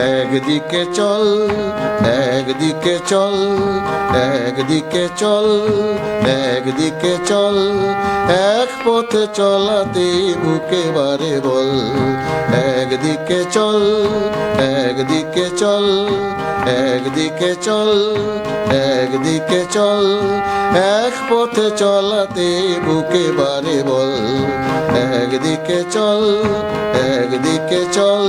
একদিকে চল একদিকে চল একদিকে চল একদিকে চল, এক পথে চলাতে বুকে বারে বল। একদিকে চল একদিকে চল একদিকে চল একদিকে চল, এক পথে চলাতে বুকে বারে বল। একদিকে চল একদিকে চল।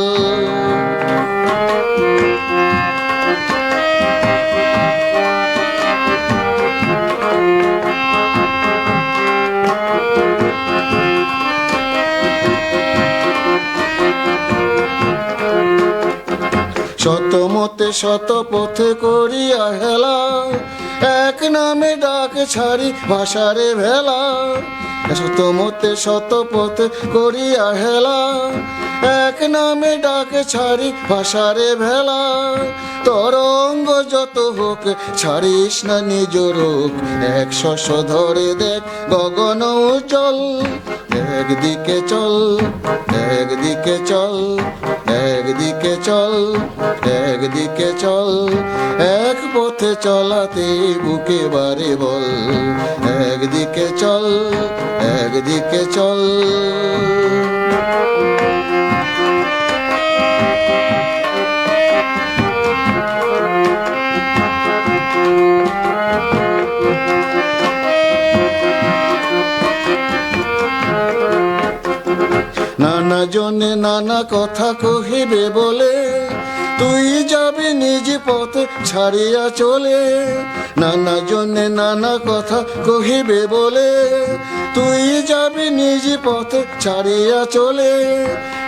শত মতে শত পথে করিয়া হেলা। এক নামে ডাক ছাড়ি ভাষারে ভেলা। শত মতে শত পথে করিয়া হেলা। এক নামে ডাক ছাড়ি ভাষারে ভেলা। তরঙ্গ যত হোক, ছাড়িস না নিজ রোগ এক শশ ধরে দেখ গগন চল একদিকে চল একদিকে চল একদিকে চল একদিকে চল, এক পথে চলাতে বুকে বারে বল। একদিকে চল একদিকে চল। নানা জনে নানা কথা কহিবে বলে তুই যাবি নিজ পথে ছাড়িয়া চলে। নানা জনে নানা কথা কহিবে বলে। তুই যাবি নিজ পথে ছাড়িয়া চলে।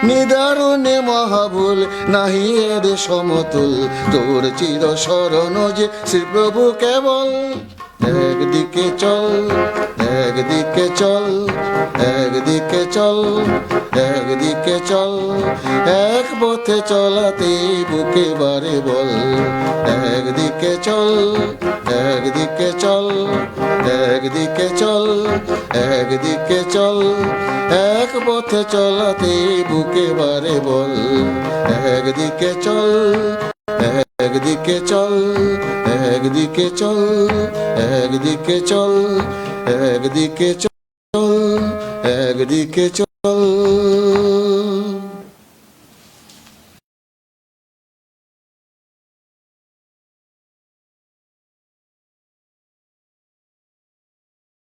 নিদারুণে মহাভুল নাহি এর সমতুল। তোর চির শরণ যে শ্রীপ্রভু কেবল। একদিকে চল একদিকে চল একদিকে চল একদিকে চল। এক পথে চলাতে বুকে বারে বল, একদিকে চল একদিকে চল একদিকে চল একদিকে চল। এক পথে চলাতে বুকে বারে বল, একদিকে চল একদিকে চল একদিকে চল একদিকে চল একদিকে চল একদিকে চল।